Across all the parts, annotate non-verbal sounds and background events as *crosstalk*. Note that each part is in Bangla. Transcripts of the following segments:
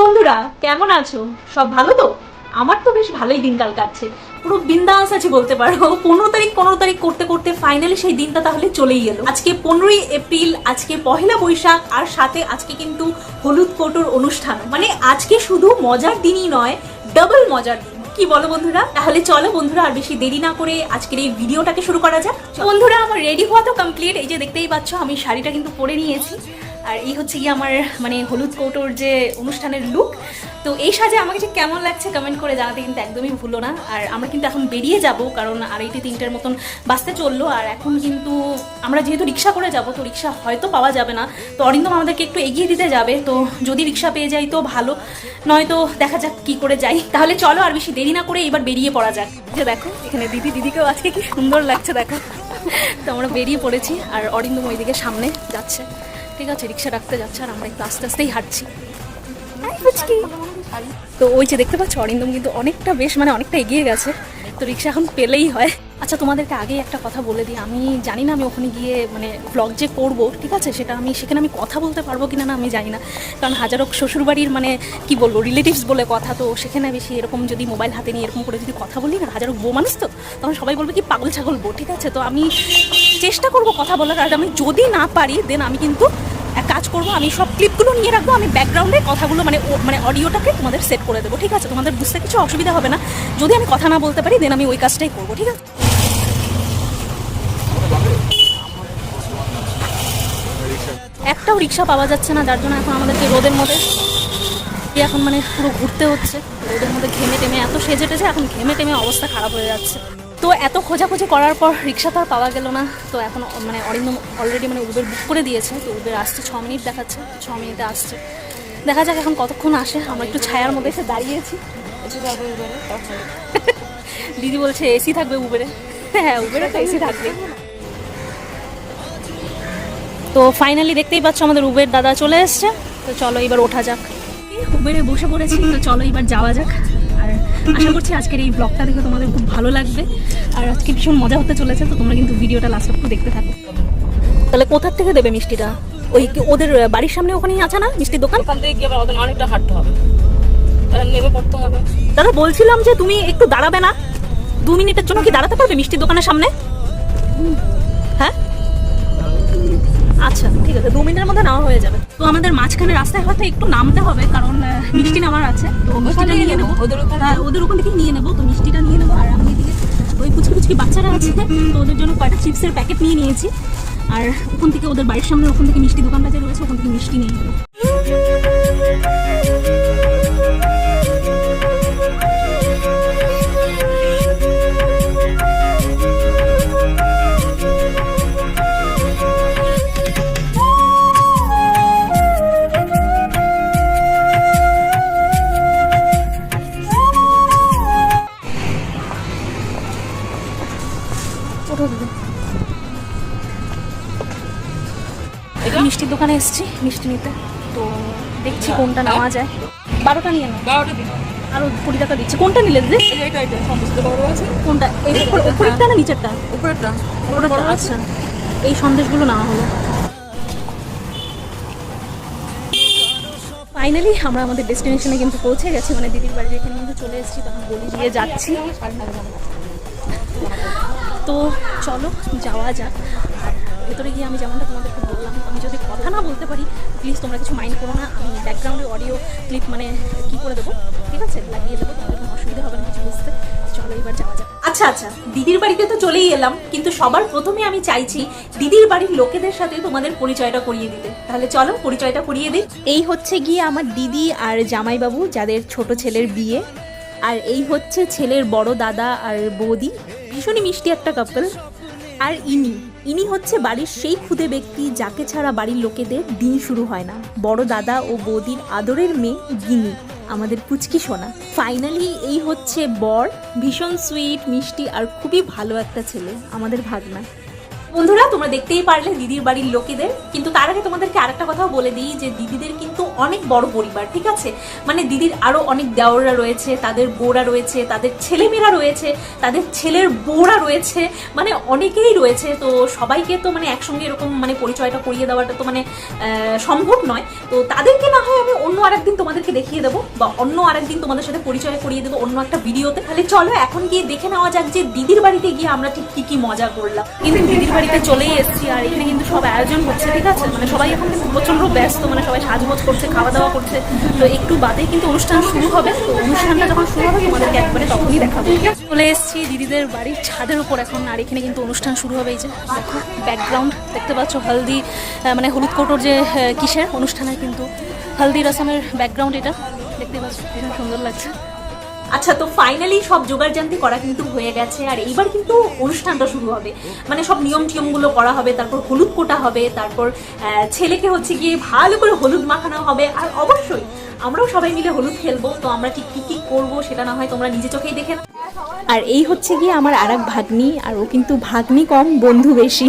বন্ধুরা, কেমন আছো? সব ভালো তো? আমার তো বেশ ভালোই দিনকাল কাটছে। পুরো বিন্দাস আছে বলতে পারো। পনেরো তারিখ পনেরো তারিখ করতে করতে ফাইনালি সেই দিনটা তাহলে চলেই গেল আজকে পনেরোই এপ্রিল, আজকে পহেলা বৈশাখ, আর সাথে আজকে কিন্তু হলুদ কোটোর অনুষ্ঠান। মানে আজকে শুধু মজার দিনই নয় ডাবল মজার দিন। কি বলো বন্ধুরা? তাহলে চলো বন্ধুরা, আর বেশি দেরি না করে আজকের এই ভিডিওটাকে শুরু করা যাক। বন্ধুরা, আমার রেডি হওয়া তো কমপ্লিট এই যে দেখতেই পাচ্ছ, আমি শাড়িটা কিন্তু পরে নিয়েছি। আর এই হচ্ছে গিয়ে আমার মানে হলুদ কৌটোর যে অনুষ্ঠানের লুক তো এই সাজে আমাকে যে কেমন লাগছে কমেন্ট করে জানাতে কিন্তু একদমই ভুলো না। আর আমরা কিন্তু এখন বেরিয়ে যাব, কারণ আড়াইটে তিনটের মতন বাসতে চলল। আর এখন কিন্তু আমরা যেহেতু রিক্সা করে যাব, তো রিক্সা হয়তো পাওয়া যাবে না। তো অরিন্দম আমাদেরকে একটু এগিয়ে দিতে যাবে। তো যদি রিক্সা পেয়ে যাই তো ভালো, নয়তো দেখা যাক কি করে যাই। তাহলে চলো আর বেশি দেরি না করে এবার বেরিয়ে পড়া যাক। যে দেখো, এখানে দিদি, দিদিকেও আজকে কি সুন্দর লাগছে, দেখো। তো আমরা বেরিয়ে পড়েছি, আর অরিন্দম ওইদিকে সামনে যাচ্ছে। ঠিক আছে রিক্সা রাখতে যাচ্ছে আর আমরা একটু আস্তে আস্তেই হাঁটছি। তো ওই যে দেখতে পাচ্ছ অরিন্দম কিন্তু অনেকটা বেশ মানে অনেকটা এগিয়ে গেছে। তো রিক্সা এখন পেলেই হয়। আচ্ছা তোমাদেরকে আগেই একটা কথা বলে দিই। আমি জানি না আমি ওখানে গিয়ে মানে ব্লগ যে করব ঠিক আছে? সেটা আমি সেখানে আমি কথা বলতে পারব কিনা না আমি জানি না। কারণ হাজারো শ্বশুরবাড়ির মানে কি বলব রিলেটিভস বলে কথা। তো সেখানে বেশি এরকম যদি মোবাইল হাতে নিয়ে এরকম করে যদি কথা বলি না হাজারো বউ মানুষ তো তখন সবাই বলবে কি পাগল ছাগল বউ ঠিক আছে? তো আমি চেষ্টা করব কথা বলার। আর আমি যদি না পারি দেন আমি কিন্তু কাজ করব, আমি সব ক্লিপগুলো নিয়ে রাখব, আমি ব্যাকগ্রাউন্ডে কথাগুলো মানে মানে অডিওটাকে তোমাদের সেট করে দেবো, ঠিক আছে? তোমাদের বুঝতে কিছু অসুবিধা হবে না। যদি আমি কথা না বলতে পারি দেন আমি ওই কাজটাই করব, ঠিক আছে? একটাও রিক্সা পাওয়া যাচ্ছে না, যার জন্য এখন আমাদেরকে রোদের মধ্যে এখন মানে পুরো ঘুরতে হচ্ছে। রোদের মধ্যে ঘেমে টেমে এত সেজে টেজে এখন ঘেমে টেমে অবস্থা খারাপ হয়ে যাচ্ছে। তো এত খোঁজাখুঁজি করার পর রিক্সা তো আর পাওয়া গেল না। তো এখন মানে অরিন্দম অলরেডি মানে উবের বুক করে দিয়েছে। তো উবের আসছে, ছ মিনিট দেখাচ্ছে, ছ মিনিটে আসছে। দেখা যাক এখন কতক্ষণ আসে। আমরা একটু ছায়ার মধ্যে এসে দাঁড়িয়েছি। *laughs* দিদি বলছে এসি থাকবে উবেরে *laughs* হ্যাঁ উবেরে তো এসি থাকবে তো ফাইনালি দেখতেই পাচ্ছ আমাদের উবের দাদা চলে এসছে। তো চলো এবার ওঠা যাক। উবেরে বসে পড়েছি, তো চলো এবার যাওয়া যাক। আশা করছি আজকের এই ব্লগটা দেখে তোমাদের খুব ভালো লাগবে। আর আজকে ভীষণ মজা হতে চলেছে তো তোমরা কিন্তু ভিডিওটা লাস্ট অব্দি দেখতে থাকো। তাহলে কোথার থেকে দেবে মিষ্টিটা? ওই কি ওদের বাড়ির সামনে ওখানেই আছে না মিষ্টির দোকান? ওখান থেকে গিয়ে আবার ওদের অনেকটা হাঁটতে হবে। নেমে পড়তে হবে। দাদা বলছিলাম যে তুমি একটু দাঁড়াবে না। দু মিনিটের জন্য কি দাঁড়াতে পারবে মিষ্টির দোকানের সামনে? আচ্ছা ঠিক আছে দু মিনিটের মধ্যে নেওয়া হয়ে যাবে। তো আমাদের মাঝখানে রাস্তায় হয়তো একটু নামতে হবে কারণ মিষ্টি নামার আছে। তো মিষ্টিটা নিয়ে নেব ওদের ওখানে হ্যাঁ, ওদের ওখান থেকেই নিয়ে নেব। তো মিষ্টিটা নিয়ে নেব। আর আমি এদিকে ওই কুচকি কুচকি বাচ্চারা আছে তো ওদের জন্য কয়টা চিপসের প্যাকেট নিয়ে নিয়েছি। আর ওখান থেকে ওদের বাড়ির সামনে ওখান থেকে মিষ্টি দোকানটা যে রয়েছে ওখান থেকে মিষ্টি নিয়ে নেব। মিষ্টির দোকানে এসেছি মিষ্টি নিতে। তো দেখছি কোনটা নেওয়া যায়। বারোটা নিয়ে নাও। বারোটা দিন। আরও কুড়ি টাকা দিচ্ছি। কোনটা নিলে দিদি? কোনটা? উপরেরটা না নিচেরটা? উপরেরটা। উপরেরটা আচ্ছা। এই সন্দেশগুলো নেওয়া হলো। ফাইনালি আমরা আমাদের ডেস্টিনেশনে কিন্তু পৌঁছে গেছি। মানে দিদির বাড়ি এখানে কিন্তু চলে এসেছি। তখন বলি দিয়ে যাচ্ছি। তো চলো যাওয়া যাক। আর ভেতরে গিয়ে আমি যেমনটা তোমাদেরকে বললাম আমি যদি কথা না বলতে পারি প্লিজ তোমরা কিছু মাইন্ড করো না আমি ব্যাকগ্রাউন্ডে অডিও ক্লিপ মানে কি করে দেবো? ঠিক আছে? লাগিয়ে দেবো তোমাদের কোনো অসুবিধা হবে না কিছু বুঝতে। চলো এবার যাওয়া যাক। আচ্ছা আচ্ছা দিদির বাড়িতে তো চলেই এলাম কিন্তু সবার প্রথমে আমি চাইছি দিদির বাড়ির লোকেদের সাথে তোমাদের পরিচয়টা করিয়ে দিতে। তাহলে চলো পরিচয়টা করিয়ে দিই। এই হচ্ছে গিয়ে আমার দিদি আর জামাইবাবু যাদের ছোট ছেলের বিয়ে। আর এই হচ্ছে ছেলের বড় দাদা আর বৌদি। ভীষণই মিষ্টি একটা কাপল আর ইনি। ইনি হচ্ছে বাড়ির সেই ক্ষুদে ব্যক্তি যাকে ছাড়া বাড়ির লোকেদের দিন শুরু হয় না। বড় দাদা ও বৌদির আদরের মেয়ে গিনি আমাদের পুচকি সোনা। ফাইনালি এই হচ্ছে বর, ভীষণ সুইট মিষ্টি আর খুবই ভালো একটা ছেলে, আমাদের ভাগনা। বন্ধুরা, তোমরা দেখতেই পারলে দিদির বাড়ির লোকেদের, কিন্তু তার আগে তোমাদেরকে আরেকটা কথাও বলে দিই যে দিদিদের কিন্তু অনেক বড় পরিবার, ঠিক আছে? মানে দিদির আরও অনেক দেওররা রয়েছে, তাদের বউরা রয়েছে, তাদের ছেলেমেয়েরা রয়েছে, তাদের ছেলের বউরা রয়েছে মানে অনেকেই রয়েছে। তো সবাইকে তো মানে একসঙ্গে এরকম মানে পরিচয়টা করিয়ে দেওয়াটা তো মানে সম্ভব নয়। তো তাদেরকে না হয় আমি অন্য আরেকদিন তোমাদেরকে দেখিয়ে দেবো, বা অন্য আরেকদিন তোমাদের সাথে পরিচয় করিয়ে দেবো অন্য একটা ভিডিওতে। তাহলে চলো, এখন গিয়ে দেখে নেওয়া যাক যে দিদির বাড়িতে গিয়ে আমরা ঠিক কি কি মজা করলাম। কিন্তু দিদির বাড়িতে চলেই এসেছি আর এখানে কিন্তু সব আয়োজন হচ্ছে, ঠিক আছে? মানে সবাই এখন কিন্তু প্রচণ্ড ব্যস্ত মানে সবাই সাজগোজ করছে খাওয়া দাওয়া করছে। তো একটু বাদেই কিন্তু অনুষ্ঠান শুরু হবে। তো অনুষ্ঠানটা যখন শুরু হবে, তোমাদেরকে একবারে তখনই দেখাবো। চলে এসেছি দিদিদের বাড়ির ছাদের উপর এখন, আর এখানে কিন্তু অনুষ্ঠান শুরু হবে এই যে, দেখো ব্যাকগ্রাউন্ড দেখতে পাচ্ছ হলদি মানে হলুদ কোটোর যে কিসের অনুষ্ঠানে কিন্তু, হলদি রসমের ব্যাকগ্রাউন্ড এটা, দেখতে পাচ্ছ ভীষণ সুন্দর লাগছে। আচ্ছা তো ফাইনালি সব জোগাড় জানতি করা কিন্তু হয়ে গেছে আর এইবার কিন্তু অনুষ্ঠানটা শুরু হবে। মানে সব নিয়ম টিয়মগুলো করা হবে তারপর হলুদ কোটা হবে তারপর ছেলেকে হচ্ছে গিয়ে ভালো করে হলুদ মাখানো হবে আর অবশ্যই আমরাও সবাই মিলে হলুদ খেলব তো আমরা ঠিক কি কী করব সেটা না হয় তোমরা নিজে চোখেই দেখে নাও। আর এই হচ্ছে গিয়ে আমার আর এক ভাগ্নি আর ও কিন্তু ভাগ্নি কম বন্ধু বেশি।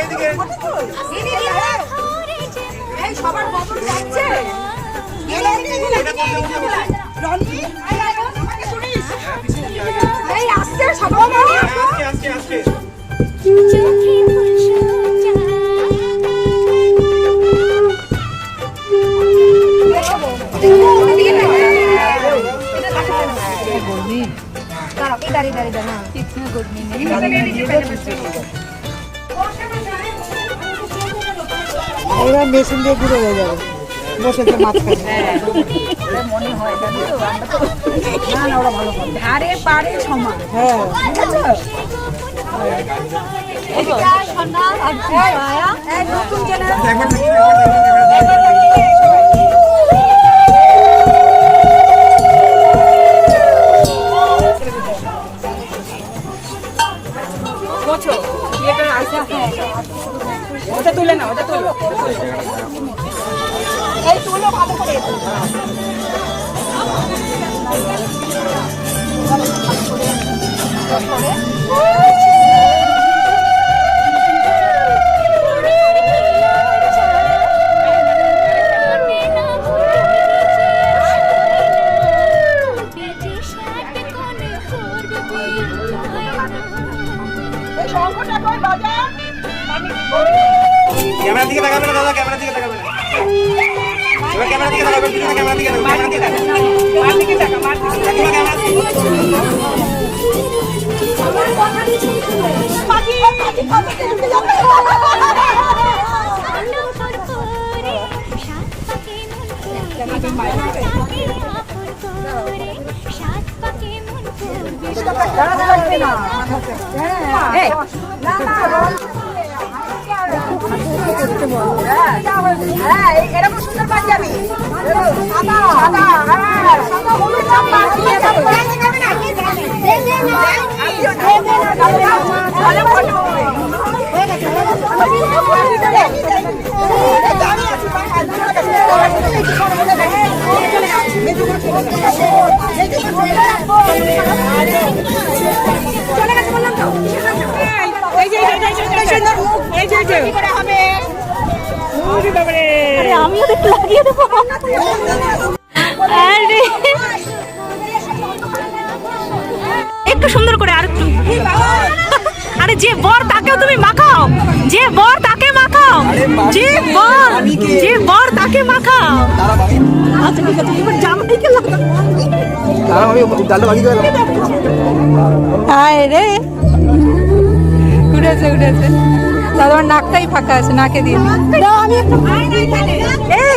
এদিকে সবার বদল যাচ্ছে। রনি এই আসছে সবাই এবার মেশিন দিয়ে ঘুরে হয়ে যাবে। ধারে পারে সমান। হ্যাঁ। নতুন ওটা তুলে না ওটা তুলো। এই তুলো ভালো করে। এই এরকম সুন্দর পাঞ্জাবি সাদা সাদা হ্যাঁ সাদা হলুদ জামা আরে। একটু সুন্দর করে আর একটু আরে যে বর তাকেও তুমি মাখাও। যে বর তাকে মাখাও। যে বর যে বর তাকে মাখাও। আচ্ছা ঠিক আছে এবার জামাইকে হায় রে। উঠেছে উঠেছে। দাদা নাকটাই ফাঁকা আছে নাকে দিয়ে। আমি একটু এই।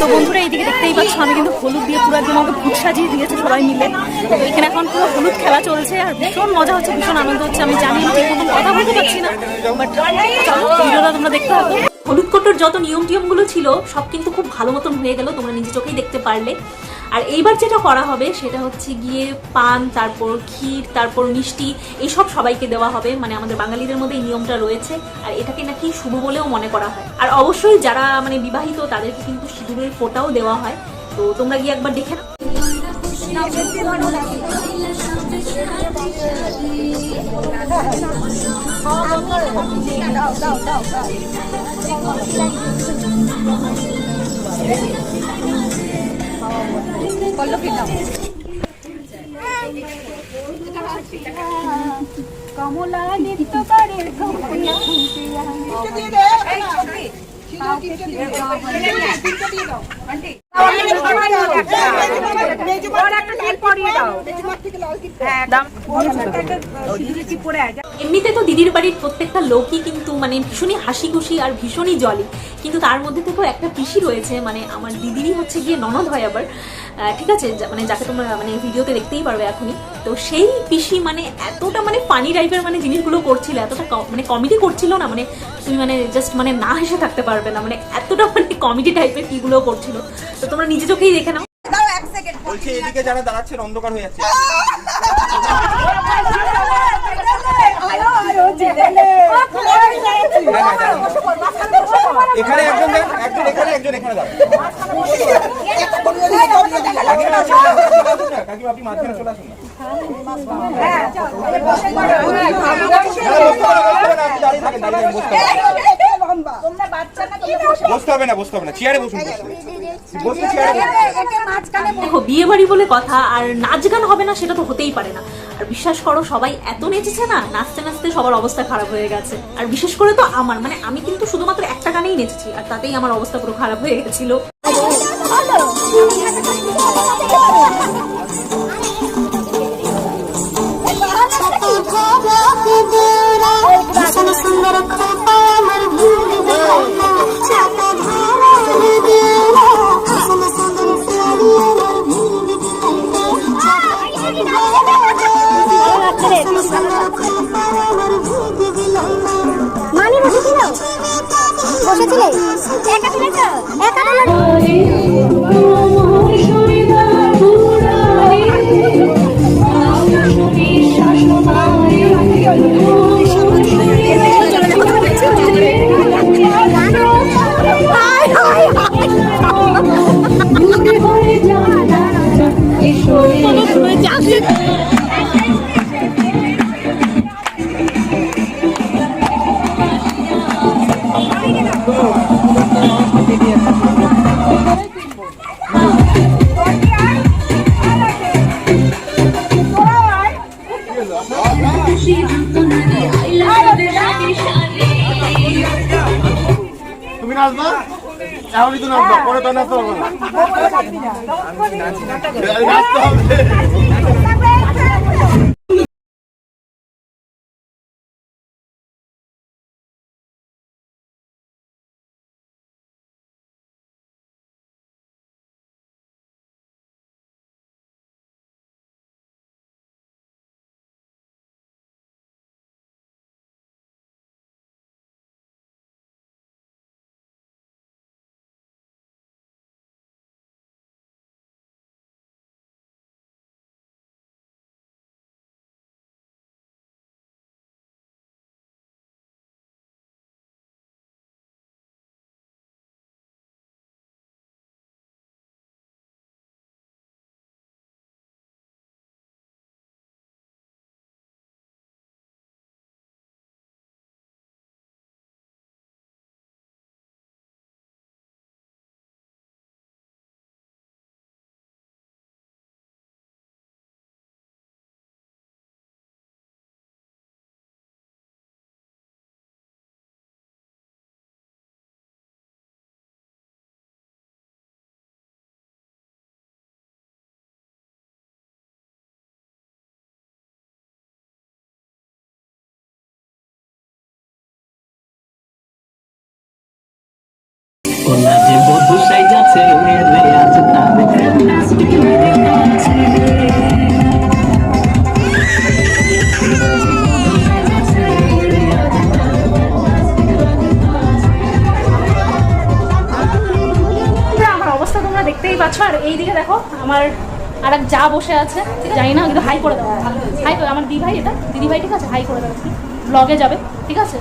তো বন্ধুরা, এইদিকে দেখতেই পাচ্ছ, আমি কিন্তু হলুদ দিয়ে পুরো একদম আমাকে ভূত সাজিয়ে দিয়েছে সবাই মিলে। এখানে এখন পুরো হলুদ খেলা চলছে, আর ভীষণ মজা হচ্ছে, ভীষণ আনন্দ হচ্ছে। আমি জানি আমি ঠিক মতন কথা বলতে পারছি না বাট ভিডিওটা তোমরা দেখতে থাকো। হলুদ কোটোর যত নিয়ম টিয়মগুলো ছিল, সব কিন্তু খুব ভালো মতন হয়ে গেল, তোমরা নিজে চোখেই দেখতে পারলে। আর এইবার যেটা করা হবে সেটা হচ্ছে গিয়ে পান, তারপর ক্ষীর, তারপর মিষ্টি এইসব সবাইকে দেওয়া হবে। মানে আমাদের বাঙালিদের মধ্যে এই নিয়মটা রয়েছে। আর এটাকে নাকি শুভ বলেও মনে করা হয়। আর অবশ্যই যারা মানে বিবাহিত, তাদেরকে কিন্তু সিঁদুরের ফোঁটাও দেওয়া হয়। তো তোমরা গিয়ে একবার দেখে নাও। কমলা করে এমনিতে তো দিদির বাড়ির প্রত্যেকটা লোকই কিন্তু মানে ভীষণই হাসি খুশি আর ভীষণই জলি কিন্তু তার মধ্যে থেকেও একটা পিসি রয়েছে মানে আমার দিদিরই হচ্ছে গিয়ে ননদ হয় আবার। ঠিক আছে যা- মানে যাকে তোমরা মানে ভিডিওতে দেখতেই পারবে এখনই তো সেই পিসি মানে এতটা মানে ফানি টাইপের মানে জিনিসগুলো করছিল এতটা ক- মানে কমেডি করছিল না মানে তুমি মানে জাস্ট মানে না হেসে থাকতে পারবে না মানে এতটা মানে কমেডি টাইপের কিগুলো করছিল তো তোমরা নিজে চোখেই দেখে নাও বলছি এদিকে যারা দাঁড়াচ্ছেন অন্ধকার হয়ে যাচ্ছে মাঝখানে চলে আসুন বসতে হবে না, বসতে হবে না, চেয়ারে বসুন দেখো বিয়ে বাড়ি বলে কথা আর নাচ গান হবে না সেটা তো হতেই পারে না। আর বিশ্বাস করো সবাই এত নেচেছে না নাচতে নাচতে সবার অবস্থা খারাপ হয়ে গেছে। আর বিশেষ করে তো আমার মানে আমি কিন্তু শুধুমাত্র একটা গানেই নেচেছি আর তাতেই আমার অবস্থা পুরো খারাপ হয়ে গেছিল। মানি বসেছিল বসেছিলে? একা তুলেছ একা নাচবা এখনই তো নাচবা পরে তো নাচতে হবে না। নাচতে হবে। কন্যা যে বধু আছে আমার অবস্থা তোমরা দেখতেই পাচ্ছ আর এইদিকে দেখো আমার আর এক যা বসে আছে জানি না কিন্তু হাই করে দাও। হাই করে আমার দি ভাই এটা। দিদি ভাই ঠিক আছে? হাই করে দাও। ব্লগে যাবে ঠিক আছে?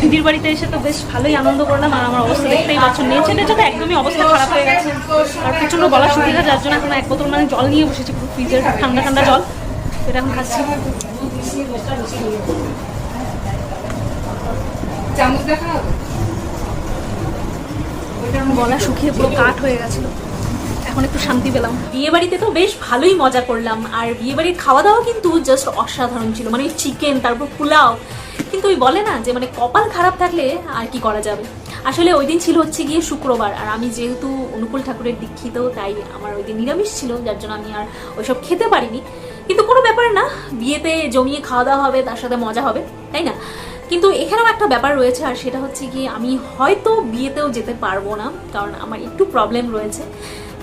দিদির বাড়িতে এসে তো বেশ ভালোই আনন্দ করলাম আর আমার অবস্থা দেখতেই পাচ্ছ নেচে নেচে তো একদমই অবস্থা খারাপ হয়ে গেছে। আর প্রচণ্ড গলা গেছে যার জন্য এখন এক বোতল মানে জল নিয়ে বসেছি পুরো ফ্রিজের ঠান্ডা ঠান্ডা জল। এটা এখন খাচ্ছি। গলা শুকিয়ে পুরো কাঠ হয়ে গেছিল। এখন একটু শান্তি পেলাম। বিয়ে বাড়িতে তো বেশ ভালোই মজা করলাম। আর বিয়ে বাড়ির খাওয়া দাওয়া কিন্তু জাস্ট অসাধারণ ছিল। মানে চিকেন তারপর পোলাও। কিন্তু ওই বলে না যে মানে কপাল খারাপ থাকলে আর কি করা যাবে? আসলে ওই দিন ছিল হচ্ছে গিয়ে শুক্রবার। আর আমি যেহেতু অনুকূল ঠাকুরের দীক্ষিত, তাই আমার ওই দিন নিরামিষ ছিল। যার জন্য আমি আর ওইসব খেতে পারিনি। কিন্তু কোনো ব্যাপার না, বিয়েতে জমিয়ে খাওয়া দাওয়া হবে, তার সাথে মজা হবে, তাই না? কিন্তু এখানেও একটা ব্যাপার রয়েছে, আর সেটা হচ্ছে কি আমি হয়তো বিয়েতেও যেতে পারব না, কারণ আমার একটু প্রবলেম রয়েছে।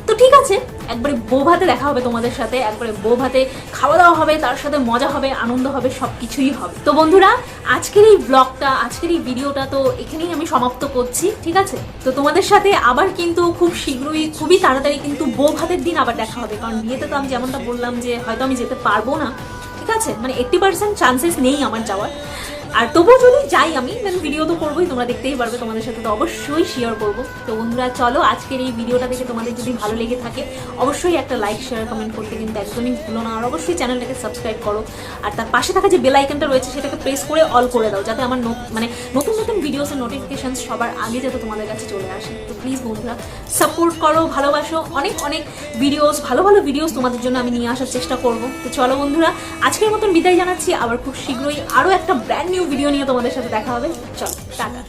তো ঠিক আছে, একবারে বোভাতে দেখা হবে তোমাদের সাথে, একবারে বোভাতে খাওয়া দাওয়া হবে, তার সাথে মজা হবে, আনন্দ হবে সব কিছুই হবে। তো বন্ধুরা, আজকের এই ব্লগটা আজকের এই ভিডিওটা তো এখানেই আমি সমাপ্ত করছি, ঠিক আছে? তো তোমাদের সাথে আবার কিন্তু খুব শীঘ্রই, খুবই তাড়াতাড়ি কিন্তু বৌভাতের দিন আবার দেখা হবে, কারণ বিয়েতে তো আমি যেমনটা বললাম যে হয়তো আমি যেতে পারব না আছে? মানে এইট্টি পার্সেন্ট চান্সেস নেই আমার যাওয়ার। আর তবুও যদি যাই আমি দেন ভিডিও তো করবোই, তোমরা দেখতেই পারবে তোমাদের সাথে তো অবশ্যই শেয়ার করব। তো বন্ধুরা, চলো আজকের এই ভিডিওটা দেখে তোমাদের যদি ভালো লেগে থাকে, অবশ্যই একটা লাইক শেয়ার কমেন্ট করতে কিন্তু একদমই ভুলো না। আর অবশ্যই চ্যানেলটাকে সাবস্ক্রাইব করো। আর তার পাশে থাকা যে বেল আইকনটা রয়েছে, সেটাকে প্রেস করে অল করে দাও, যাতে আমার মানে নতুন নতুন ভিডিওসের নোটিফিকেশন সবার আগে যাতে তোমাদের কাছে চলে আসে। তো প্লিজ বন্ধুরা সাপোর্ট করো, ভালোবাসো। অনেক অনেক ভিডিওস ভালো ভালো ভিডিওস তোমাদের জন্য আমি নিয়ে আসার চেষ্টা করব। তো চলো বন্ধুরা আজকের মতন বিদায় জানাচ্ছি। আবার খুব শীঘ্রই আরও একটা ব্র্যান্ড নিউ ভিডিও নিয়ে তোমাদের সাথে দেখা হবে। চল, টাটা।